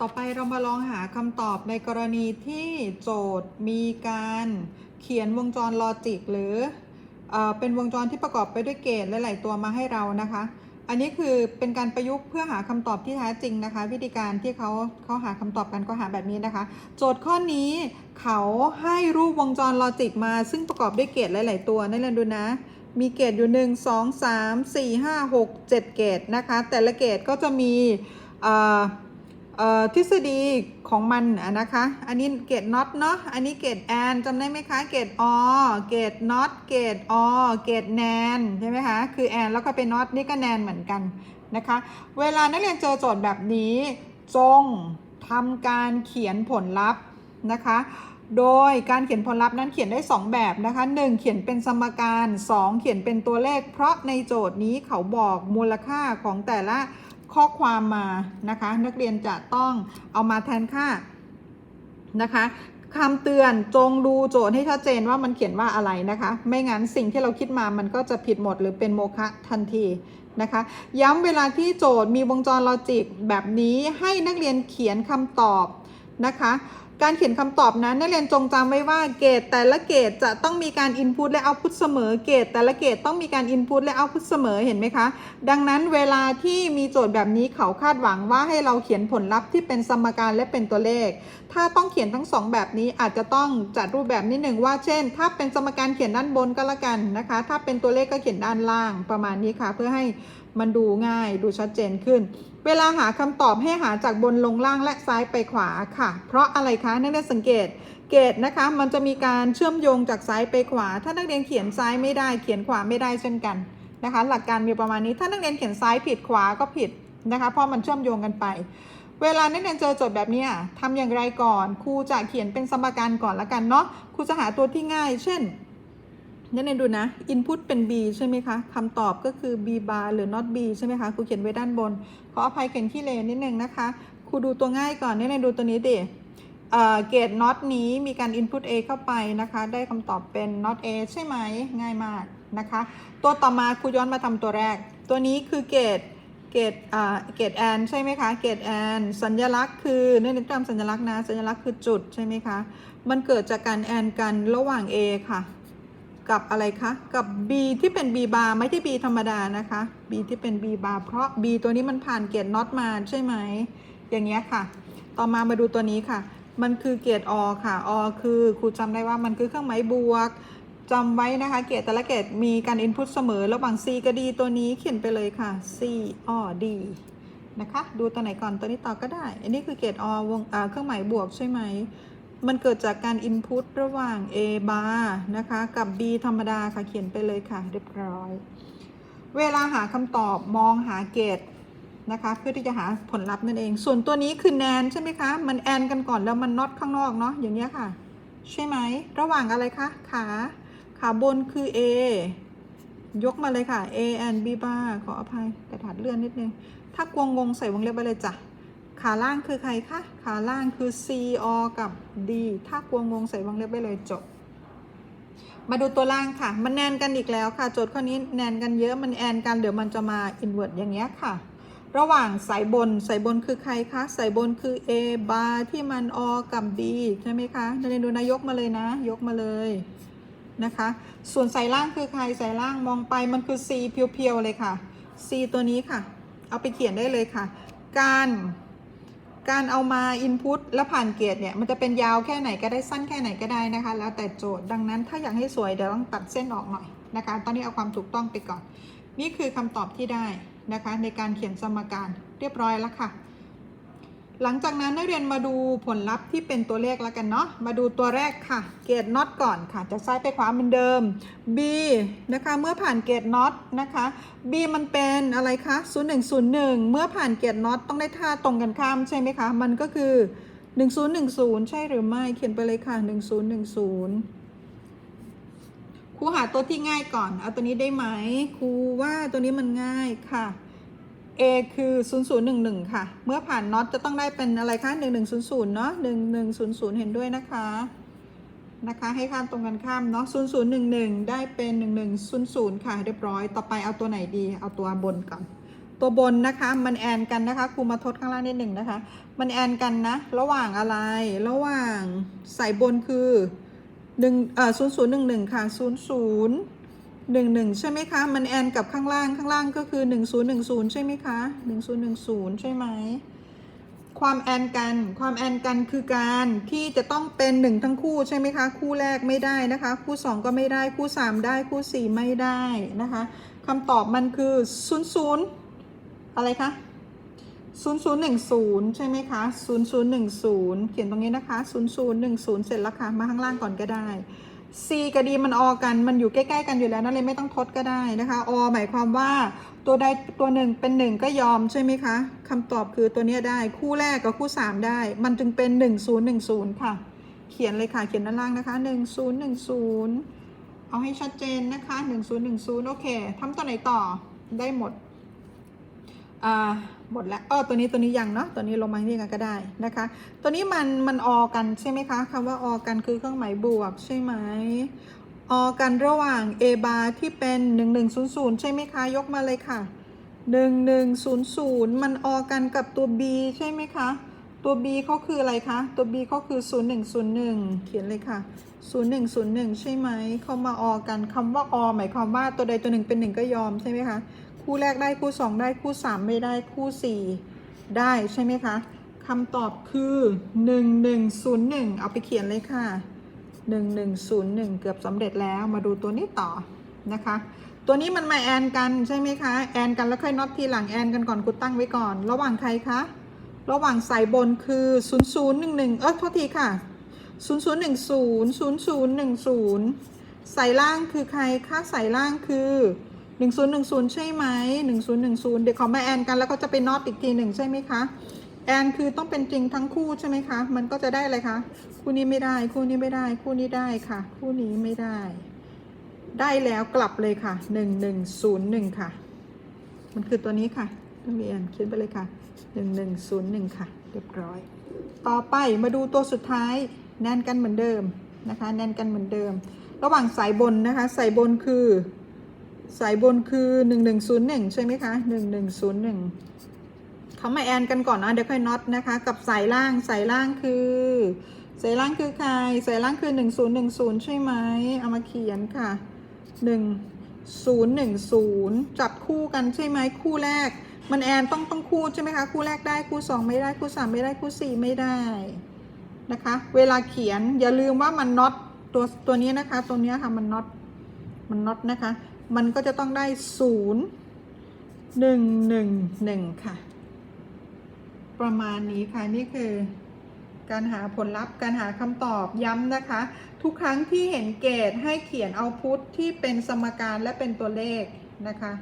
ต่อไปเรามาลองหาคำตอบในกรณีที่โจทย์มีการเขียนวงจรลอจิกหรือเอเป็นวงจรที่ประกอบไปด้วยเกตหลาย ๆ ตัวมาให้เรานะคะ อันนี้คือเป็นการประยุกต์เพื่อหาคำตอบที่แท้จริงนะคะ วิธีการที่เขาเขาหาคำตอบกันก็หาแบบนี้นะคะ โจทย์ข้อนี้เขาให้รูปวงจรลอจิกมา ซึ่งประกอบด้วยเกตหลาย ๆ ตัวนั่นเลยดูนะมีเกตอยู่ 1 2 3 4 5 6 7 เกตนะคะ แต่ละเกตก็จะมีอ่อเอ่อ ทฤษฎีของมันนะคะ อันนี้เกตน็อตเนาะ อันนี้เกตแอนจำได้ไหมคะ เกตอเกตน็อต เกตอเกตแนนใช่ไหมคะ คือแอนแล้วก็เป็นน็อตนี่ก็แนนเหมือนกันนะคะ เวลานักเรียนเจอโจทย์แบบนี้ จงทำการเขียนผลลัพธ์นะคะ โดยการเขียนผลลัพธ์นั้นเขียนได้ 2 แบบนะคะ 1 เขียนเป็นสมการ 2 เขียนเป็นตัวเลข เพราะในโจทย์นี้เขาบอกมูลค่าของแต่ละ ข้อความมานะคะ นักเรียนจะต้องเอามาแทนค่านะคะคำเตือนจงดูโจทย์ให้ชัดเจนว่ามันเขียนว่าอะไรนะคะ ไม่งั้นสิ่งที่เราคิดมามันก็จะผิดหมดหรือเป็นโมฆะทันทีนะคะ ย้ำเวลาที่โจทย์มีวงจรลอจิกแบบนี้ให้นักเรียนเขียนคำตอบนะคะ การเขียนคำตอบนั้นนักเรียนจงจำไว้ว่าเกรดแต่ละเกรดจะต้องมีการ input และ output เสมอเกรดแต่ละเกรดต้องมีการ input และ output เสมอเห็นไหมคะ ดังนั้นเวลาที่มีโจทย์แบบนี้เขาคาดหวังว่าให้เราเขียนผลลัพธ์ที่เป็นสมการและเป็นตัวเลข ถ้าต้องเขียนทั้งสองแบบนี้อาจจะต้องจัดรูปแบบนิดหนึ่งว่าเช่น ถ้าเป็นสมการเขียนด้านบนก็แล้วกันนะคะ ถ้าเป็นตัวเลขก็เขียนด้านล่างประมาณนี้ค่ะ เพื่อให้ มันดูง่ายดูชัดเจนขึ้น เวลาหาคำตอบให้หาจากบนลงล่างและซ้ายไปขวาค่ะ เพราะอะไรคะนักเรียนสังเกตเกตนะคะมันจะมีการเชื่อมโยงจากซ้ายไปขวา ถ้านักเรียนเขียนซ้ายไม่ได้เขียนขวาไม่ได้เช่นกันนะคะ หลักการมีประมาณนี้ถ้านักเรียนเขียนซ้ายผิดขวาก็ผิดนะคะเพราะมันเชื่อมโยงกันไป เวลานักเรียนเจอโจทย์แบบนี้ทำอย่างไรก่อนครูจะเขียนเป็นสมการก่อนละกันเนาะครูจะหาตัวที่ง่าย เช่น นักเรียนดูนะ input เป็น b ใช่ไหมคะคำตอบก็คือ b bar หรือ not b ใช่ไหมคะครูเขียนไว้ด้านบน ขออภัยเขียนที่เลนนิดนึงนะคะครูดูตัวง่ายก่อนนักเรียนดูตัวนี้ดิเอ่อเกต not นี้มีการ input a เข้าไปนะคะ ได้คำตอบเป็น not a ใช่ไหมง่ายมากนะคะ ตัวต่อมาครูย้อนมาทำตัวแรก ตัวนี้คือเกตเกตอ่าเกตแอนใช่ไหมคะเกตแอนสัญลักษณ์คือเนื่องในตามสัญลักษณ์นะสัญลักษณ์คือจุดใช่ไหมคะ มันเกิดจากการแอนกันระหว่าง A ค่ะ กับอะไรคะ กับ B ที่เป็น B bar ไม่ใช่ B ธรรมดานะคะ B ที่เป็น B bar เพราะ B ตัวนี้มันผ่านเกียร์น็อตมาใช่ไหม อย่างเงี้ยค่ะ ต่อมามาดูตัวนี้ค่ะ มันคือเกียร์อค่ะ อคือครูจำได้ว่ามันคือเครื่องหมายบวกจำไว้นะคะ เกียร์แต่ละเกียร์มีการ input เสมอ ระหว่าง C กับ D ตัวนี้เขียนไปเลยค่ะ C อ D นะคะ ดูตัวไหนก่อนตัวนี้ต่อก็ได้ อันนี้คือเกตอวงอ่าเครื่องหมายบวกใช่ไหม มันเกิดจากการ input ระหว่าง A bar นะคะ กับ B ธรรมดาค่ะ เขียนไปเลยค่ะ เรียบร้อย เวลาหาคำตอบมองหาเกตนะคะ เพื่อที่จะหาผลลัพธ์นั่นเอง ส่วนตัวนี้คือแนนใช่ไหมคะ มันแอนกันก่อนแล้วมันน็อตข้างนอกเนาะ อย่างเนี้ยค่ะ ใช่ไหม ระหว่างอะไรคะ ขา ขาบนคือ A ยกมาเลยค่ะ A and B bar ขออภัยกระดาษเลื่อนนิดนึง ถ้ากวงงงใส่วงเล็บไปเลยจ้ะ ขาล่างคือใครคะ ขาล่างคือ C O กับ D ถ้ากวงงงใส่วงเล็บไปเลยจบ มาดูตัวล่างค่ะ มันแนนกันอีกแล้วค่ะ โจทย์ข้อนี้แนนกันเยอะ มันแอนกัน เดี๋ยวมันจะมา invert อย่างเงี้ยค่ะ ระหว่างสายบน สายบนคือใครคะ สายบนคือ A bar ที่มัน O กับ D ใช่ไหมคะนักเรียนดูนะยกมาเลยนะ ยกมาเลยนะคะ ส่วนสายล่างคือใคร สายล่างมองไปมันคือ C เพียวๆเลยค่ะ C ตัวนี้ค่ะ เอาไปเขียนได้เลยค่ะ การ การเอามา input แล้วผ่านเกรดเนี่ยมันจะเป็นยาวแค่ไหนก็ได้สั้นแค่ไหนก็ได้นะคะ แล้วแต่โจทย์ดังนั้นถ้าอยากให้สวยเดี๋ยวต้องตัดเส้นออกหน่อยนะคะ ตอนนี้เอาความถูกต้องไปก่อน นี่คือคำตอบที่ได้นะคะ ในการเขียนสมการเรียบร้อยแล้วค่ะ หลังจากนั้นนักเรียนมาดูผลลัพธ์ที่เป็นตัวเลขแล้วกันเนาะ มาดูตัวแรกค่ะ เกตน็อตก่อนค่ะจะซ้ายไปขวาเหมือนเดิม B นะคะ เมื่อผ่านเกตน็อตนะคะ B มันเป็นอะไรคะ0101 เมื่อผ่านเกตน็อตต้องได้ท่าตรงกันข้ามใช่ไหมคะ มันก็คือ 1010 ใช่หรือไม่ เขียนไปเลยค่ะ 1010 ครูหาตัวที่ง่ายก่อน เอาตัวนี้ได้ไหม ครูว่าตัวนี้มันง่ายค่ะ A คือ 0011 ค่ะ เมื่อผ่านน็อตจะต้องได้เป็นอะไรคะ 1100 เนาะ1100 เห็นด้วยนะคะ นะคะ ให้ข้ามตรงกันข้ามเนาะ0011 ได้เป็น 1100 ค่ะ เรียบร้อย ต่อไปเอาตัวไหนดี เอาตัวบนก่อน ตัวบนนะคะ มันแอนกันนะคะครูมาทดข้างล่างนิดหนึ่งนะคะ มันแอนกันนะ ระหว่างอะไร ระหว่างใสายบนคือหนึ่งเอ่อศูนย์ศูนย์หนึ่งหนึ่งค่ะศู นย์ศูนย์หนึ่งหนึ่งใช่ไหมคะ มันแอนกับข้างล่างข้างล่างก็คือหนึ่งศูนย์หนึ่งศูนย์ใช่ไหมคะหนึ่งศูนย์หนึ่งศูนย์ใช่ไหม ความแอนกัน ความแอนกันคือการที่จะต้องเป็นหนึ่งทั้งคู่ใช่ไหมคะ คู่แรกไม่ได้นะคะ คู่สองก็ไม่ได้คู่สามได้คู่สี่ไม่ได้นะคะคำตอบมันคือศูนย์ศูนย์อะไรคะศูนย์ศูนย์หนึ่งศูนย์ใช่ไหมคะศูนย์ศูนย์หนึ่งศูนย์เขียนตรงนี้นะคะศูนย์ศูนย์หนึ่งศูนย์เสร็จแล้วค่ะ มาข้างล่างก่อนก็ได้ C กับ D มันออกันมันอยู่ใกล้ๆกันอยู่แล้วนั่นเลยไม่ต้องทดก็ได้นะคะอหมายความว่าตัวใดตัวหนึ่งเป็นหนึ่งก็ยอมใช่ไหมคะคำตอบคือตัวนี้ได้คู่แรกกับคู่สามได้ มันจึงเป็นหนึ่งศูนย์หนึ่งศูนย์ค่ะ เขียนเลยค่ะเขียนด้านล่างนะคะหนึ่งศูนย์หนึ่งศูนย์เอาให้ชัดเจนนะคะหนึ่งศูนย์หนึ่งศูนย์โอเคทำตัวไหนต่อได้หมด หมดแล้วเออตัวนี้ตัวนี้ยังเนาะตัวนี้ลงมาที่กันก็ได้นะคะ ตัวนี้มันมันออกันใช่ไหมคะคำว่าออกันคือเครื่องหมายบวกใช่ไหมออกันระหว่าง a bar ที่เป็น 1100 ใช่ไหมคะ ยกมาเลยค่ะ 1100 มันออกันกับตัว b ใช่ไหมคะ ตัว b เขาคืออะไรคะ ตัว b เขาคือ 0101 เขียนเลยค่ะ 0101 ใช่ไหม เขามาออกันคำว่าอหมายความว่าตัวใดตัวหนึ่งเป็นหนึ่งก็ยอมใช่ไหมคะ คู่แรกได้คู่สองได้คู่สามไม่ได้คู่สี่ได้ใช่ไหมคะคำตอบคือ 1101 เอาไปเขียนเลยค่ะ 1101 เกือบสำเร็จแล้วมาดูตัวนี้ต่อนะคะ ตัวนี้มันมาแอนกันใช่ไหมคะ แอนกันแล้วค่อยน็อตทีหลังแอนกันก่อนกูตั้งไว้ก่อน ระหว่างใครคะ ระหว่างสายบนคือ 0011 เออโทษทีค่ะ 0010 0010สายล่างคือใครคะสายล่างคือ 1010 ใช่ไหม1010 เดี๋ยวเขามาแอนกันแล้วก็จะไปน็อตอีกทีหนึ่งใช่ไหมคะแอนคือต้องเป็นจริงทั้งคู่ใช่ไหมคะ มันก็จะได้อะไรคะ คู่นี้ไม่ได้ คู่นี้ไม่ได้ คู่นี้ได้ค่ะ คู่นี้ไม่ได้ ได้แล้วกลับเลยค่ะ 1101 ค่ะ มันคือตัวนี้ค่ะนักเรียนเขียนไปเลยค่ะ 1101 ค่ะ เรียบร้อย ต่อไปมาดูตัวสุดท้าย แน่นกันเหมือนเดิมนะคะ แน่นกันเหมือนเดิม ระหว่างสายบนนะคะ สายบนคือ สายบนคือ1101ใช่ไหมคะ1101เขามาแอนกันก่อนนะเดี๋ยวค่อยน็อตนะคะ กับสายล่างสายล่างคือสายล่างคือใครสายล่างคือ1010ใช่ไหมเอามาเขียนค่ะ1010จับคู่กันใช่ไหมคู่แรก มันแอนต้องต้องคู่ใช่ไหมคะคู่แรกได้คู่สองไม่ได้คู่สามไม่ได้คู่สี่ไม่ได้นะคะ เวลาเขียนอย่าลืมว่ามันน็อตตัวตัวนี้นะคะ ตัวนี้ค่ะมันน็อตมันน็อตนะคะ มันก็จะต้องได้ศูนย์หนึ่งหนึ่งหนึ่งค่ะ ประมาณนี้ค่ะนี่คือ การหาผลลัพธ์การหาคำตอบย้ำนะคะ ทุกครั้งที่เห็นเกรดให้เขียนเอาพุทที่เป็นสมการและเป็นตัวเลขนะคะ